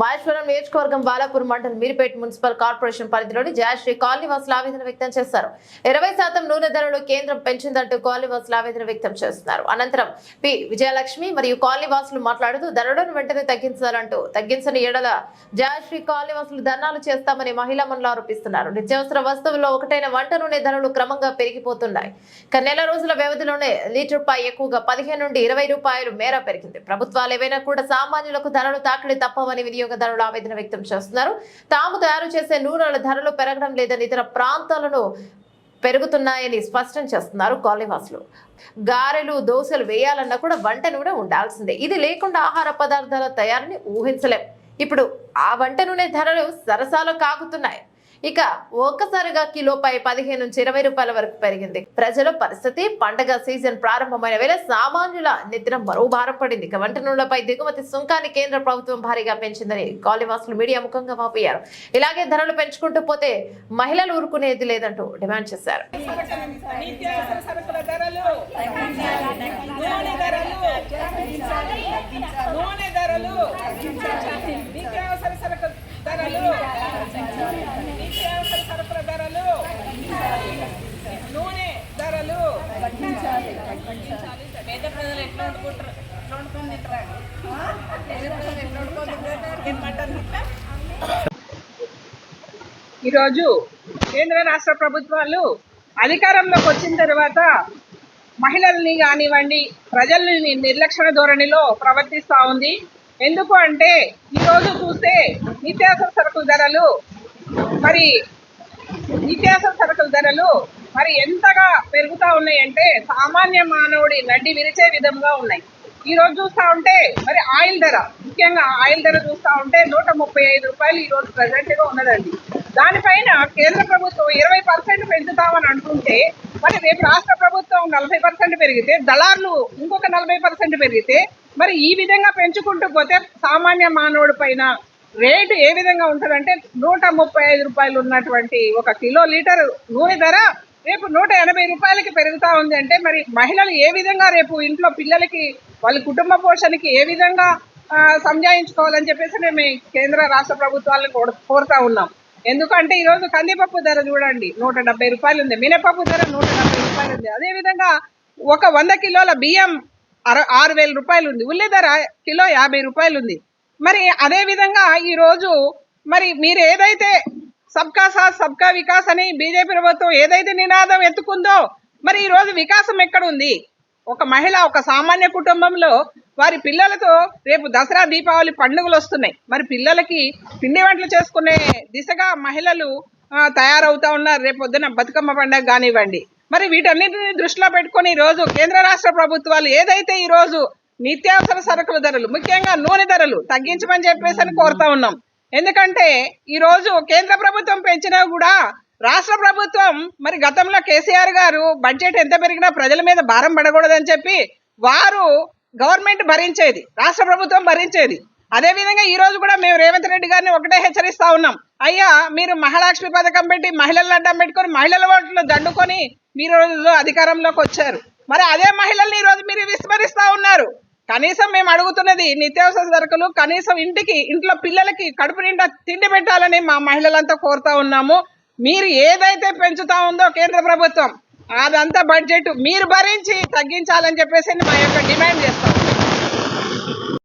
మహేశ్వరం నియోజకవర్గం బాలాపూర్ మండలం Meerpet municipal corporation పరిధిలోని జయశ్రీ కాలనీవాసులు ఆవేదన వ్యక్తం చేశారు. ఇరవై శాతం నూనె ధరలు కేంద్రం పెంచిందంటూ కాలనీవాసులు ఆవేదన వ్యక్తం చేస్తున్నారు. అనంతరం పి. విజయలక్ష్మి మరియు కాలనీవాసులు మాట్లాడుతూ ధరలను వెంటనే తగ్గించాలంటూ తగ్గించని ఎడల జయశ్రీ కాలనీవాసులు ధర్నాలు చేస్తామని మహిళా మనులు ఆరోపిస్తున్నారు. నిత్యావసర వస్తువుల్లో ఒకటైన వంట నూనె ధరలు క్రమంగా పెరిగిపోతున్నాయి. నెల రోజుల వ్యవధిలోనే లీటర్ పై ఎక్కువగా పదిహేను నుండి ఇరవై రూపాయలు మేర పెరిగింది. ప్రభుత్వాలు ఏవైనా కూడా సామాన్యులకు ధరలు తాకిడి తప్పవని వినియోగం వినియోగదారులు ఆవేదన వ్యక్తం చేస్తున్నారు. తాము తయారు చేసే నూనెల ధరలు పెరగడం లేదని ఇతర ప్రాంతాలను పెరుగుతున్నాయని స్పష్టం చేస్తున్నారు కాలనీవాసులు. గారెలు దోశలు వేయాలన్నా కూడా వంట నూనె ఉండాల్సిందే. ఇది లేకుండా ఆహార పదార్థాల తయారీని ఊహించలేం. ఇప్పుడు ఆ వంట నూనె ధరలు సరసాలు కాకుతున్నాయి ఇక ఒక్కసారిగా కిలోపై పదిహేను నుంచి ఇరవై రూపాయల వరకు పెరిగింది. ప్రజల పరిస్థితి పండగ సీజన్ ప్రారంభమైన వేళ సామాన్యుల నిద్ర మరో భారం పడింది. ఇక వంట నూనెలపై దిగుమతి సుంకాన్ని కేంద్ర ప్రభుత్వం భారీగా పెంచిందని కాలనీవాసులు మీడియా ముఖంగా వాపోయారు. ఇలాగే ధరలు పెంచుకుంటూ పోతే మహిళలు ఊరుకునేది లేదంటూ డిమాండ్ చేశారు. ధరలు నూనె ధరలు నూనె ధరలు నిత్యావసర సరుకుల ధరలు నిత్యావసర ధరలు. నూనె ధరలు. పేద ప్రజలు ఎట్లా వండుకుంటారు? ఎట్లా వండుకొని తింటారు? పేద ప్రజలు ఎట్లా వండుకొని తింటారు? ఈరోజు కేంద్ర రాష్ట్ర ప్రభుత్వాలు అధికారంలోకి వచ్చిన తర్వాత మహిళల్ని కానివ్వండి ప్రజల్ని నిర్లక్ష్య ధోరణిలో ప్రవర్తిస్తూ ఉంది. ఎందుకు అంటే ఈరోజు చూస్తే నిత్యావసర సరుకుల ధరలు మరి నిత్యాసర సరుకుల ధరలు మరి ఎంతగా పెరుగుతూ ఉన్నాయంటే సామాన్య మానవుడి నడ్డి విరిచే విధంగా ఉన్నాయి. ఈ రోజు చూస్తా ఉంటే మరి ఆయిల్ ధర ముఖ్యంగా ఆయిల్ ధర చూస్తా ఉంటే నూట ముప్పై ఐదు రూపాయలు ఈరోజు ప్రజెంట్గా ఉన్నదండి. దానిపైన కేంద్ర ప్రభుత్వం ఇరవై పర్సెంట్ పెంచుతామని అంటుంటే మరి రేపు రాష్ట్ర ప్రభుత్వం నలభై పర్సెంట్ పెరిగితే దళార్లు ఇంకొక నలభై పర్సెంట్ పెరిగితే మరి ఈ విధంగా పెంచుకుంటూ పోతే సామాన్య మానవుడి పైన రేటు ఏ విధంగా ఉంటుందంటే నూట ముప్పై ఐదు రూపాయలు ఉన్నటువంటి ఒక కిలో లీటర్ నూనె ధర రేపు నూట ఎనభై రూపాయలకి పెరుగుతూ ఉంది అంటే మరి మహిళలు ఏ విధంగా రేపు ఇంట్లో పిల్లలకి వాళ్ళ కుటుంబ పోషణకి ఏ విధంగా సంజాయించుకోవాలని చెప్పేసి మేము కేంద్ర రాష్ట్ర ప్రభుత్వాలను కోరుతా ఉన్నాం. ఎందుకంటే ఈరోజు కందిపప్పు ధర చూడండి నూట డెబ్బై రూపాయలు ఉంది. మినపప్పు ధర నూట డెబ్బై రూపాయలు ఉంది. అదేవిధంగా ఒక వంద కిలోల బియ్యం అర ఆరు వేల రూపాయలు ఉంది. ఉల్లి ధర కిలో యాభై రూపాయలు ఉంది. మరి అదే విధంగా ఈరోజు మరి మీరు ఏదైతే సబ్కా సాత్ సబ్కా వికాస్ అని బీజేపీ ప్రభుత్వం ఏదైతే నినాదం ఎత్తుకుందో మరి ఈరోజు వికాసం ఎక్కడ ఉంది ఒక మహిళ ఒక సామాన్య కుటుంబంలో వారి పిల్లలతో రేపు దసరా దీపావళి పండుగలు వస్తున్నాయి. మరి పిల్లలకి పిండి వంటలు చేసుకునే దిశగా మహిళలు తయారవుతా ఉన్నారు. రేపు పొద్దున బతుకమ్మ పండుగ కానివ్వండి. మరి వీటన్నిటిని దృష్టిలో పెట్టుకొని ఈ రోజు కేంద్ర రాష్ట్ర ప్రభుత్వాలు ఏదైతే ఈరోజు నిత్యావసర సరుకుల ధరలు ముఖ్యంగా నూనె ధరలు తగ్గించమని చెప్పేసి అని కోరుతా ఉన్నాం. ఎందుకంటే ఈరోజు కేంద్ర ప్రభుత్వం పెంచినా కూడా రాష్ట్ర ప్రభుత్వం మరి గతంలో కేసీఆర్ గారు బడ్జెట్ ఎంత పెరిగినా ప్రజల మీద భారం పడకూడదని చెప్పి వారు గవర్నమెంట్ భరించేది రాష్ట్ర ప్రభుత్వం భరించేది. అదే విధంగా ఈ రోజు కూడా మేము రేవంత్ రెడ్డి గారిని ఒకటే హెచ్చరిస్తా ఉన్నాం. అయ్యా మీరు మహాలక్ష్మి పథకం పెట్టి మహిళలను అడ్డం పెట్టుకొని మహిళల ఓట్లు దండుకొని మీరు అధికారంలోకి వచ్చారు. మరి అదే మహిళల్ని ఈరోజు మీరు విస్మరిస్తా ఉన్నారు. కనీసం మేము అడుగుతున్నది నిత్యావసర సరుకులు కనీసం ఇంటికి ఇంట్లో పిల్లలకి కడుపు నిండా తిండి పెట్టాలని మా మహిళలంతా కోరుతా ఉన్నాము. మీరు ఏదైతే పెంచుతా ఉందో కేంద్ర ప్రభుత్వం అదంతా బడ్జెట్ మీరు భరించి తగ్గించాలని చెప్పేసి మా యొక్క డిమాండ్ చేస్తాం.